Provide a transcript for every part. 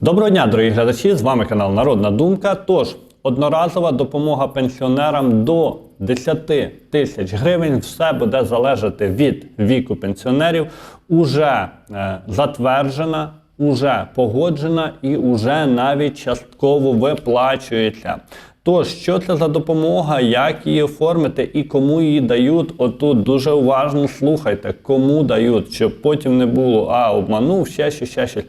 Доброго дня, дорогі глядачі! З вами канал Народна Думка. Тож, одноразова допомога пенсіонерам до 10 тисяч гривень. Все буде залежати від віку пенсіонерів. Уже е, затверджена, уже погоджена і уже навіть частково виплачується. Тож, що це за допомога, як її оформити і кому її дають? Отут дуже уважно слухайте, кому дають, щоб потім не було а обманув, ще щось, ще щось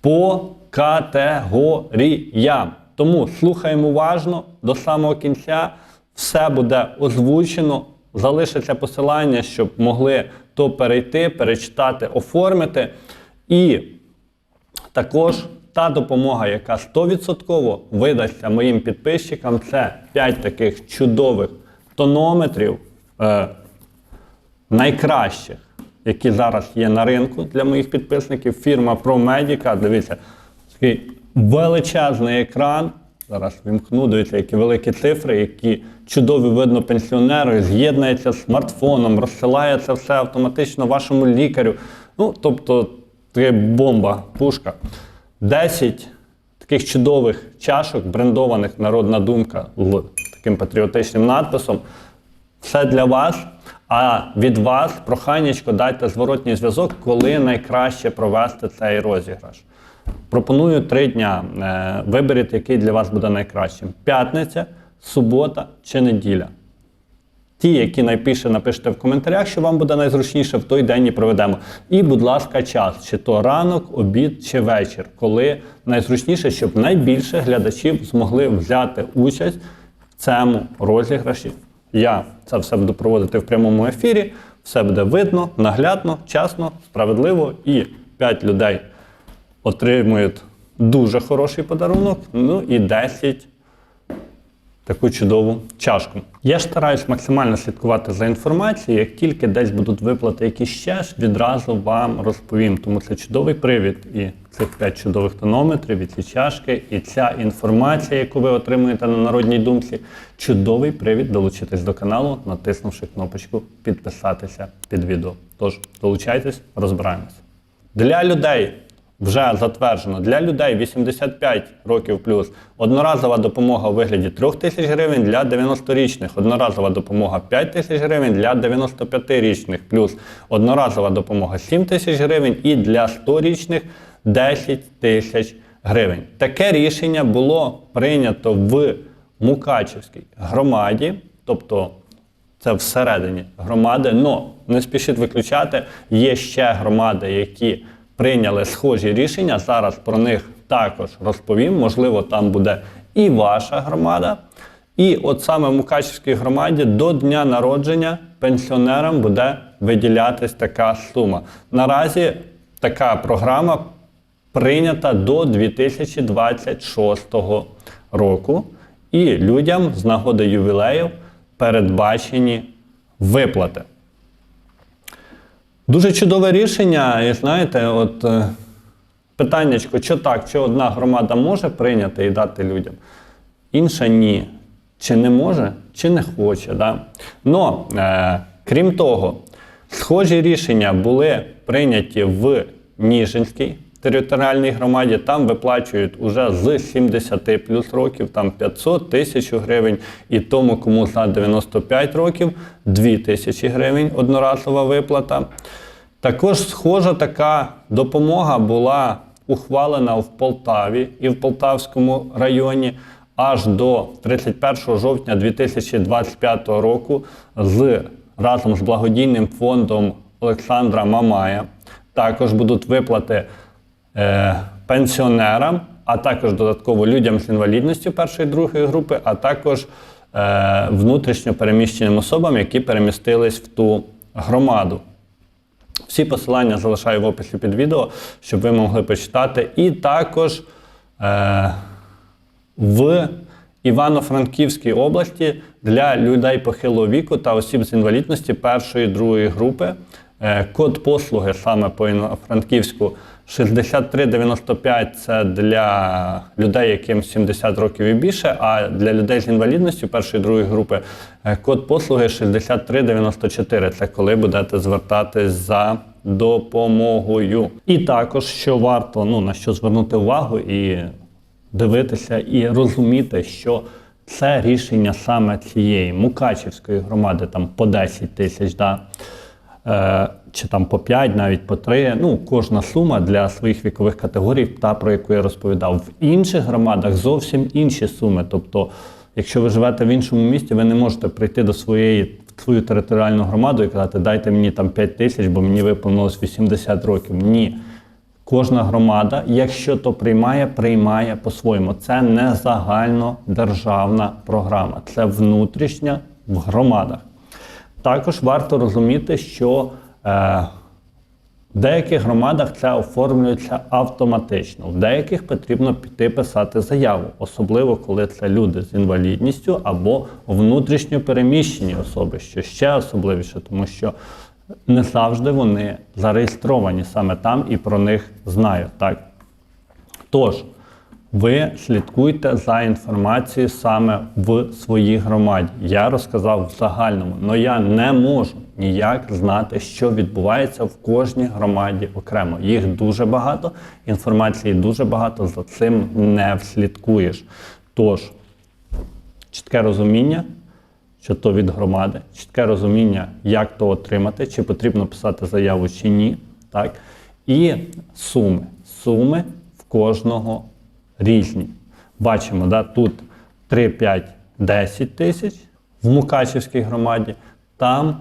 по категоріям. Тому слухаємо уважно до самого кінця. Все буде озвучено. Залишиться посилання, щоб могли то перейти, перечитати, оформити. І також та допомога, яка 100% видасться моїм підписчикам, це 5 таких чудових тонометрів. Е, найкращих, які зараз є на ринку для моїх підписників. Фірма ProMedica. Дивіться, такий величезний екран. Зараз вімкну, дивіться, які великі цифри, які чудові видно пенсіонеру, з'єднується з смартфоном, розсилає це все автоматично вашому лікарю. Ну, тобто, це бомба, пушка. 10 таких чудових чашок, брендованих народна думка з таким патріотичним надписом. Все для вас. А від вас проханнячко дайте зворотній зв'язок, коли найкраще провести цей розіграш. Пропоную три дня. Е, Виберіть, який для вас буде найкращим: п'ятниця, субота чи неділя. Ті, які найбільше напишете в коментарях, що вам буде найзручніше, в той день і проведемо. І, будь ласка, час, чи то ранок, обід, чи вечір, коли найзручніше, щоб найбільше глядачів змогли взяти участь в цьому розіграші. Я це все буду проводити в прямому ефірі. Все буде видно, наглядно, чесно, справедливо. І 5 людей отримують дуже хороший подарунок. Ну і 10 таку чудову чашку. Я ж стараюсь максимально слідкувати за інформацією. Як тільки десь будуть виплати якісь ще відразу вам розповім. Тому це чудовий привід і цих 5 чудових тонометрів, і ці чашки, і ця інформація, яку ви отримуєте на народній думці. Чудовий привід долучитись до каналу, натиснувши кнопочку підписатися під відео. Тож долучайтесь, розбираємось. Для людей вже затверджено для людей 85 років плюс одноразова допомога у вигляді 3 тисяч гривень для 90-річних, одноразова допомога 5 тисяч гривень для 95-річних, плюс одноразова допомога 7 тисяч гривень і для 100-річних 10 тисяч гривень. Таке рішення було прийнято в Мукачівській громаді, тобто це всередині громади. Но не спішіть виключати, є ще громади, які прийняли схожі рішення. Зараз про них також розповім. Можливо, там буде і ваша громада. І от саме в Мукачівській громаді до дня народження пенсіонерам буде виділятись така сума. Наразі така програма прийнята до 2026 року. І людям з нагоди ювілеїв передбачені виплати. Дуже чудове рішення, і знаєте, от е, питаннячко, що так, що одна громада може прийняти і дати людям, інша ні. Чи не може, чи не хоче. Да? Но, е, крім того, схожі рішення були прийняті в Ніжинській територіальній громаді. Там виплачують уже з 70 плюс років, там 500 тисяч гривень, і тому, кому за 95 років 2 тисячі гривень одноразова виплата. Також схожа така допомога була ухвалена в Полтаві і в Полтавському районі аж до 31 жовтня 2025 року з разом з благодійним фондом Олександра Мамая. Також будуть виплати пенсіонерам, а також додатково людям з інвалідністю першої і другої групи, а також е, внутрішньо переміщеним особам, які перемістились в ту громаду. Всі посилання залишаю в описі під відео, щоб ви могли почитати. І також е, в Івано-Франківській області для людей похилого віку та осіб з інвалідності першої і другої групи. Е, код послуги саме по Івано-Франківську 6395 це для людей, яким 70 років і більше, а для людей з інвалідністю першої і другої групи е, код послуги 6394. Це коли будете звертатись за допомогою. І також, що варто ну, на що звернути увагу і дивитися, і розуміти, що це рішення саме цієї Мукачівської громади, там по 10 тисяч, да, чи там по 5, навіть по 3. Ну, кожна сума для своїх вікових категорій, та про яку я розповідав. В інших громадах зовсім інші суми. Тобто, якщо ви живете в іншому місті, ви не можете прийти до своєї свою територіальну громаду і казати, дайте мені там 5 тисяч, бо мені виповнилось 80 років. Ні. Кожна громада, якщо то приймає, приймає по-своєму. Це не загальнодержавна програма, це внутрішня в громадах. Також варто розуміти, що е, в деяких громадах це оформлюється автоматично, в деяких потрібно піти писати заяву, особливо коли це люди з інвалідністю або внутрішньо переміщені особи, що ще особливіше, тому що не завжди вони зареєстровані саме там і про них знають. Так? Тож, ви слідкуйте за інформацією саме в своїй громаді. Я розказав в загальному, але я не можу ніяк знати, що відбувається в кожній громаді окремо. Їх дуже багато, інформації дуже багато, за цим не вслідкуєш. Тож, чітке розуміння, що то від громади, чітке розуміння, як то отримати, чи потрібно писати заяву чи ні. Так? І суми. Суми в кожного різні. Бачимо, да, тут 3, 5, 10 тисяч в Мукачівській громаді, там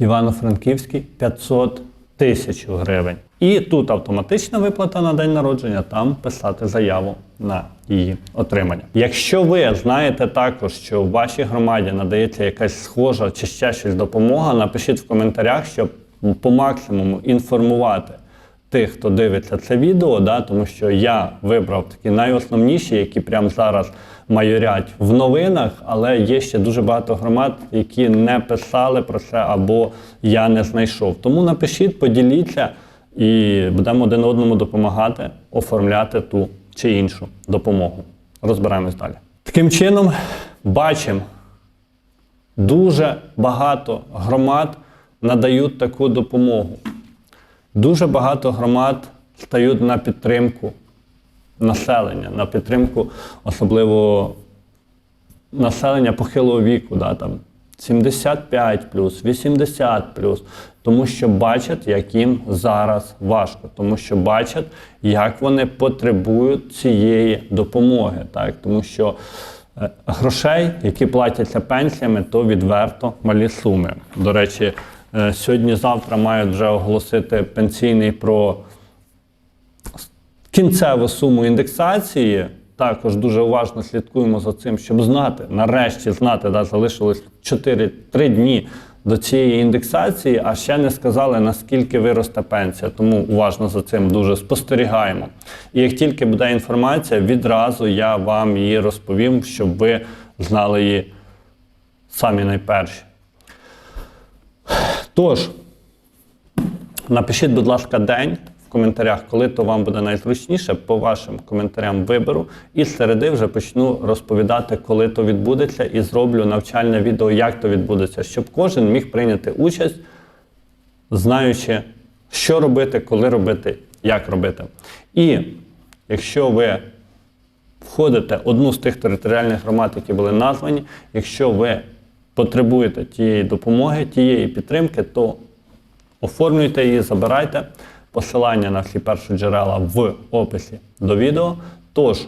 в Івано-Франківській 500 тисяч гривень. І тут автоматична виплата на день народження, там писати заяву на її отримання. Якщо ви знаєте також, що в вашій громаді надається якась схожа чи ще щось допомога, напишіть в коментарях, щоб по максимуму інформувати тих, хто дивиться це відео, да, тому що я вибрав такі найосновніші, які прямо зараз майорять в новинах, але є ще дуже багато громад, які не писали про це або я не знайшов. Тому напишіть, поділіться і будемо один одному допомагати оформляти ту чи іншу допомогу. Розбираємось далі. Таким чином, бачимо, дуже багато громад надають таку допомогу. Дуже багато громад стають на підтримку населення, на підтримку особливо населення похилого віку, да, там 75 80 тому що бачать, як їм зараз важко, тому що бачать, як вони потребують цієї допомоги. Так? Тому що е, грошей, які платяться пенсіями, то відверто малі суми. До речі, сьогодні-завтра мають вже оголосити пенсійний про кінцеву суму індексації. Також дуже уважно слідкуємо за цим, щоб знати, нарешті знати, да, залишилось 4-3 дні до цієї індексації, а ще не сказали, наскільки виросте пенсія. Тому уважно за цим дуже спостерігаємо. І як тільки буде інформація, відразу я вам її розповім, щоб ви знали її самі найперші. Тож, Напишіть, будь ласка, день в коментарях, коли то вам буде найзручніше. По вашим коментарям виберу. І з середи вже почну розповідати, коли то відбудеться, і зроблю навчальне відео, як то відбудеться, щоб кожен міг прийняти участь, знаючи, що робити, коли робити, як робити. І якщо ви входите в одну з тих територіальних громад, які були названі, якщо ви потребуєте тієї допомоги, тієї підтримки, то Оформлюйте її, забирайте. Посилання на всі перші джерела в описі до відео. Тож,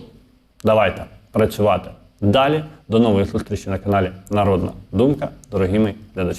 давайте працювати далі. До нової зустрічі на каналі Народна Думка, дорогі мої глядачі.